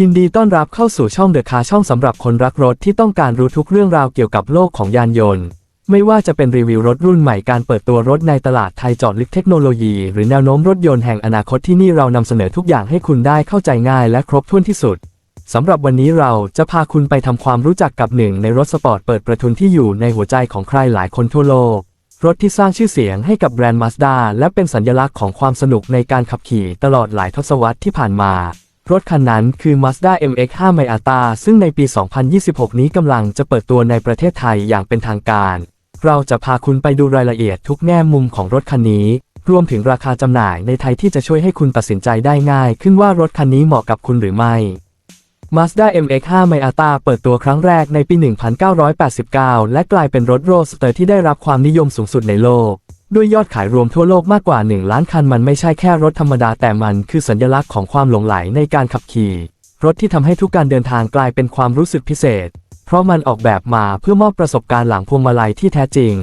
ยินดีต้อนรับเข้าสู่ช่องเดอะคาช่องสำหรับคนรักรถที่ต้องการรู้ทุกเรื่องราวเกี่ยวกับโลกของยานยนต์ ไม่ว่าจะเป็นรีวิวรถรุ่นใหม่การเปิดตัวรถในตลาดไทยจอดลึกเทคโนโลยี หรือแนวโน้มรถยนต์แห่งอนาคตที่นี่เรานำเสนอทุกอย่างให้คุณได้เข้าใจง่ายและครบถ้วนที่สุดสำหรับวันนี้เราจะพาคุณไปทำความรู้จักกับหนึ่งในรถสปอร์ตเปิดประทุนที่อยู่ในหัวใจของใครหลายคนทั่วโลก รถที่สร้างชื่อเสียงให้กับแบรนด์มาสด้าและเป็นสัญลักษณ์ของความสนุกในการขับขี่ตลอดหลายทศวรรษที่ผ่านมา รถคันนั้นคือ Mazda MX-5 Miata ซึ่งในปี 2026 นี้กำลังจะเปิดตัวในประเทศไทยอย่างเป็นทางการ เราจะพาคุณไปดูรายละเอียดทุกแง่มุมของรถคันนี้ รวมถึงราคาจำหน่ายในไทยที่จะช่วยให้คุณตัดสินใจได้ง่าย ขึ้นว่ารถคันนี้เหมาะกับคุณหรือไม่ Mazda MX-5 Miata เปิดตัวครั้งแรกในปี 1989 และกลายเป็นรถโรสเตอร์ที่ได้รับความนิยมสูงสุดในโลก ด้วยยอดขายรวมทั่วโลกมากกว่า 1 ล้านคันมันไม่ใช่แค่รถธรรมดาแต่มันคือสัญลักษณ์ของความหลงไหลในการขับขี่ รถที่ทำให้ทุกการเดินทางกลายเป็นความรู้สึกพิเศษ เพราะมันออกแบบมาเพื่อมอบประสบการณ์หลังพวงมาลัยที่แท้จริง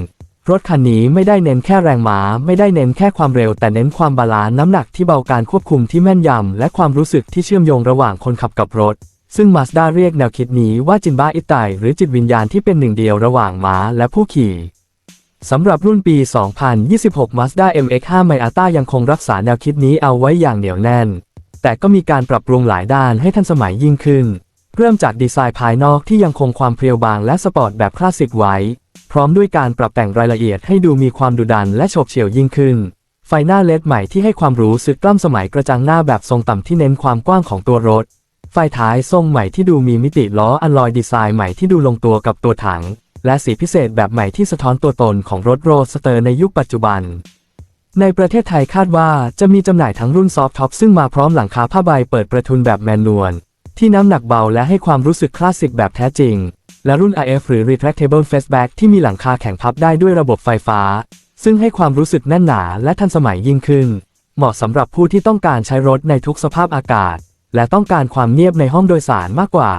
รถคันนี้ไม่ได้เน้นแค่แรงม้า ไม่ได้เน้นแค่ความเร็ว แต่เน้นความบาลานซ์น้ำหนักที่เบาการควบคุมที่แม่นยำและความรู้สึกที่เชื่อมโยงระหว่างคนขับกับรถ ซึ่ง Mazda เรียกแนวคิดนี้ว่าจินบ้าอิไตหรือจิตวิญญาณที่เป็นหนึ่งเดียวระหว่างม้าและผู้ขี่ สำหรับรุ่นปี 2026 Mazda MX-5 Miata ยังคงรักษาแนวคิดนี้เอาไว้อย่างเหนียวแน่น แต่ก็มีการปรับปรุงหลายด้านให้ทันสมัยยิ่งขึ้น เริ่มจากดีไซน์ภายนอกที่ยังคงความเพรียวบางและสปอร์ตแบบคลาสสิกไว้ พร้อมด้วยการปรับแต่งรายละเอียดให้ดูมีความดุดันและโฉบเฉี่ยวยิ่งขึ้น ไฟหน้าเลดใหม่ที่ให้ความรู้สึกกล้ำสมัยกระจังหน้าแบบทรงต่ำที่เน้นความกว้างของตัวรถ ไฟท้ายทรงใหม่ที่ดูมีมิติล้ออัลลอยดีไซน์ใหม่ที่ดูลงตัวกับตัวถัง และสีพิเศษแบบใหม่ที่สะท้อนตัวตนของรถโรสเตอร์ในยุคปัจจุบัน ในประเทศไทยคาดว่าจะมีจำหน่ายทั้งรุ่นซอฟท็อปซึ่งมาพร้อมหลังคาผ้าใบเปิดประทุนแบบแมนนวลที่น้ำหนักเบาและให้ความรู้สึกคลาสสิกแบบแท้จริง และรุ่น IF หรือ Retractable Fastback ที่มีหลังคาแข็งพับได้ด้วยระบบไฟฟ้า ซึ่งให้ความรู้สึกแน่นหนาและทันสมัยยิ่งขึ้น เหมาะสำหรับผู้ที่ต้องการใช้รถในทุกสภาพอากาศ และต้องการความเงียบในห้องโดยสารมากกว่า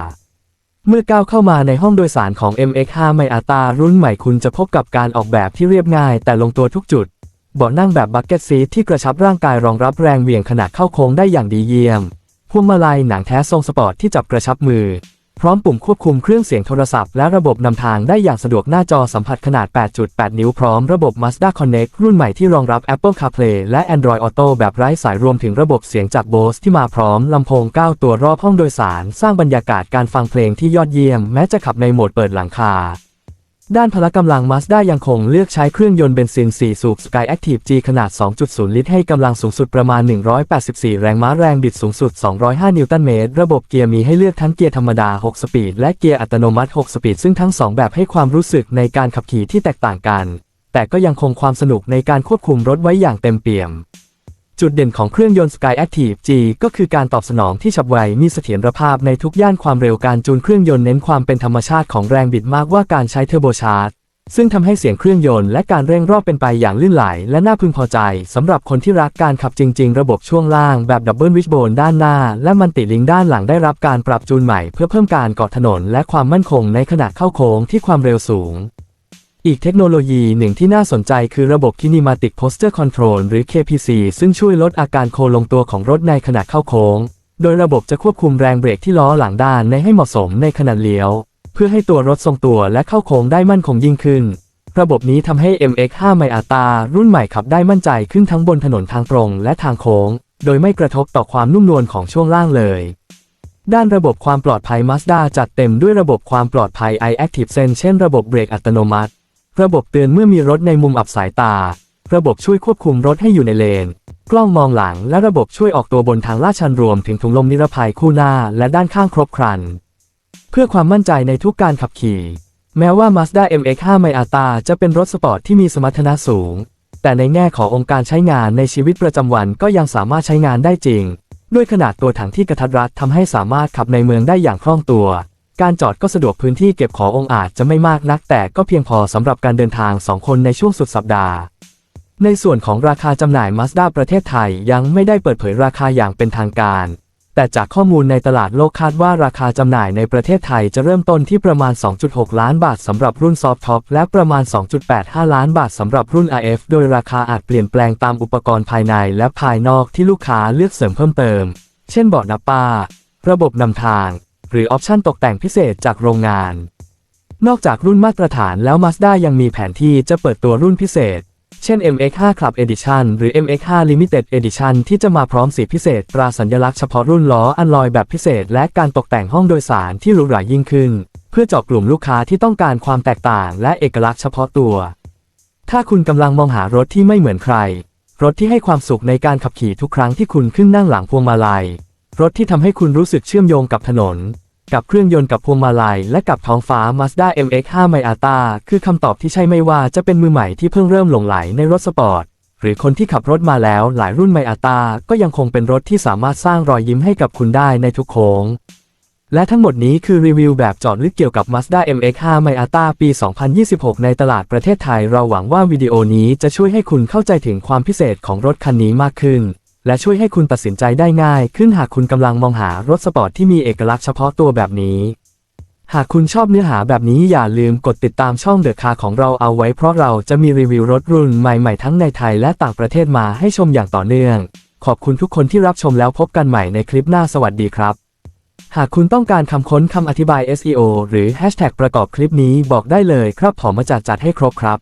เมื่อก้าวเข้ามาในห้องโดยสารของ MX-5 Miata รุ่นใหม่คุณจะพบกับการออกแบบที่เรียบง่ายแต่ลงตัวทุกจุด เบาะนั่งแบบบักเก็ตซีทที่กระชับร่างกายรองรับแรงเหวี่ยงขณะเข้าโค้งได้อย่างดีเยี่ยม พวงมาลัยหนังแท้ทรงสปอร์ตที่จับกระชับมือ ร้อมปุ่มควบคุมเครื่องเสียงโทรศัพท์และระบบนำทางได้อย่างสะดวกหน้าจอสัมผัสขนาด 8.8 นิ้วพร้อมระบบ Mazda Connect รุ่นใหม่ที่รองรับ Apple CarPlay และ Android Auto แบบไร้สายรวมถึงระบบเสียงจาก Bose ที่มาพร้อมลำโพง 9 ตัวรอบห้องโดยสาร สร้างบรรยากาศการฟังเพลงที่ยอดเยี่ยมแม้จะขับในโหมดเปิดหลังคา ด้านพละกำลัง Mazda ยังคงเลือกใช้เครื่องยนต์เบนซิน 4 สูบ Sky Active G ขนาด 2.0 ลิตร ให้กำลังสูงสุดประมาณ 184 แรงม้าแรงบิดสูงสุด 205 นิวตันเมตร ระบบเกียร์มีให้เลือกทั้งเกียร์ธรรมดา 6 สปีด และเกียร์อัตโนมัติ 6 สปีด ซึ่งทั้ง 2 แบบให้ความรู้สึกในการขับขี่ที่แตกต่างกัน แต่ก็ยังคงความสนุกในการควบคุมรถไว้อย่างเต็มเปี่ยม จุดเด่นของเครื่องยนต์ Sky Active G ก็คือการตอบสนองที่ฉับไว มีเสถียรภาพในทุกย่านความเร็วการจูนเครื่องยนต์เน้นความเป็นธรรมชาติของแรงบิดมากว่าการใช้เทอร์โบชาร์จซึ่งทำให้เสียงเครื่องยนต์และการเร่งรอบเป็นไปอย่างลื่นไหล และน่าพึงพอใจสำหรับคนที่รักการขับจริง ๆ ระบบช่วงล่างแบบดับเบิลวิชโบนด้านหน้า และมันติลิงด้านหลังได้รับการปรับจูนใหม่เพื่อเพิ่มการเกาะถนน และความมั่นคงในขณะเข้าโค้งที่ความเร็วสูง อีกเทคโนโลยีหนึ่งที่น่าสนใจคือระบบ Kinematic Posture Control หรือ KPC ซึ่งช่วยลดอาการโคลงตัวของรถในขณะเข้าโค้ง โดยระบบจะควบคุมแรงเบรกที่ล้อหลังด้านในให้เหมาะสมในขณะเลี้ยว เพื่อให้ตัวรถทรงตัวและเข้าโค้งได้มั่นคงยิ่งขึ้น ระบบนี้ทำให้ MX-5 Miata รุ่นใหม่ขับได้มั่นใจขึ้นทั้งบนถนนทางตรงและทางโค้ง โดยไม่กระทบต่อความนุ่มนวลของช่วงล่างเลยด้านระบบความปลอดภัย Mazda จัดเต็มด้วยระบบความปลอดภัย iActive Sense เช่นระบบเบรกอัตโนมัติ ระบบเตือนเมื่อมีรถในมุมอับสายตา ระบบช่วยควบคุมรถให้อยู่ในเลน กล้องมองหลังและระบบช่วยออกตัวบนทางลาดชันรวมถึงถุงลมนิรภัยคู่หน้าและด้านข้างครบครัน เพื่อความมั่นใจในทุกการขับขี่ แม้ว่า Mazda MX-5 Miata จะเป็นรถสปอร์ตที่มีสมรรถนะสูง แต่ในแง่ขององค์การใช้งานในชีวิตประจำวันก็ยังสามารถใช้งานได้จริง ด้วยขนาดตัวถังที่กระทัดรัดทำให้สามารถขับในเมืองได้อย่างคล่องตัว การจอดก็สะดวกพื้นที่เก็บขององอาจจะไม่มากนัก แต่ก็เพียงพอสำหรับการเดินทาง 2 คนในช่วงสุดสัปดาห์ ในส่วนของราคาจำหน่าย Mazda ประเทศไทยยังไม่ได้เปิดเผยราคาอย่างเป็นทางการ แต่จากข้อมูลในตลาดโลกคาดว่าราคาจำหน่ายในประเทศไทยจะเริ่มต้นที่ประมาณ 2.6 ล้านบาทสำหรับรุ่นซอฟท็อปและประมาณ 2.85 ล้านบาทสำหรับรุ่น RF โดยราคาอาจเปลี่ยนแปลงตามอุปกรณ์ภายในและภายนอกที่ลูกค้าเลือกเสริมเพิ่มเติม เช่นเบาะนับป้า ระบบนำทาง หรือออปชันตกแต่งพิเศษจากโรงงาน นอกจากรุ่นมาตรฐานแล้ว Mazda ยังมีแผนที่จะเปิดตัวรุ่นพิเศษ เช่น MX5 Club Edition หรือ MX5 Limited Edition ที่จะมาพร้อมสีพิเศษ ตราสัญลักษณ์เฉพาะรุ่นล้ออันลอยแบบพิเศษ และการตกแต่งห้องโดยสารที่หรูหรายิ่งขึ้น เพื่อเจาะกลุ่มลูกค้าที่ต้องการความแตกต่างและเอกลักษณ์เฉพาะตัว ถ้าคุณกำลังมองหารถที่ไม่เหมือนใคร รถที่ให้ความสุขในการขับขี่ทุกครั้งที่คุณขึ้นนั่งหลังพวงมาลัย รถที่ทำให้คุณรู้สึกเชื่อมโยงกับถนน กับเครื่องยนต์กับพวงมาลัย และกับท้องฟ้า Mazda MX-5 Miata คือคำตอบที่ใช่ไม่ว่าจะเป็นมือใหม่ที่เพิ่งเริ่มหลงไหลในรถสปอร์ต หรือคนที่ขับรถมาแล้วหลายรุ่น Miata ก็ยังคงเป็นรถที่สามารถสร้างรอยยิ้มให้กับคุณได้ในทุกโค้ง และทั้งหมดนี้คือรีวิวแบบจอดลึกเกี่ยวกับ Mazda MX-5 Miata ปี 2026 ในตลาดประเทศไทย เราหวังว่าวิดีโอนี้จะช่วยให้คุณเข้าใจถึงความพิเศษของรถคันนี้มากขึ้น และช่วยให้คุณตัดสินใจได้ง่าย ขึ้นหากคุณกำลังมองหารถสปอร์ตที่มีเอกลักษณ์เฉพาะตัวแบบนี้ หากคุณชอบเนื้อหาแบบนี้อย่าลืมกดติดตามช่องเดอะคาของเราเอาไว้เพราะเราจะมีรีวิวรถรุ่นใหม่ๆทั้งในไทยและต่างประเทศมาให้ชมอย่างต่อเนื่อง ขอบคุณทุกคนที่รับชมแล้วพบกันใหม่ในคลิปหน้าสวัสดีครับ หากคุณต้องการคำค้นคำอธิบาย SEO หรือ Hashtag ประกอบคลิปนี้บอกได้เลยครับผมมาจัดจัดให้ครบครับ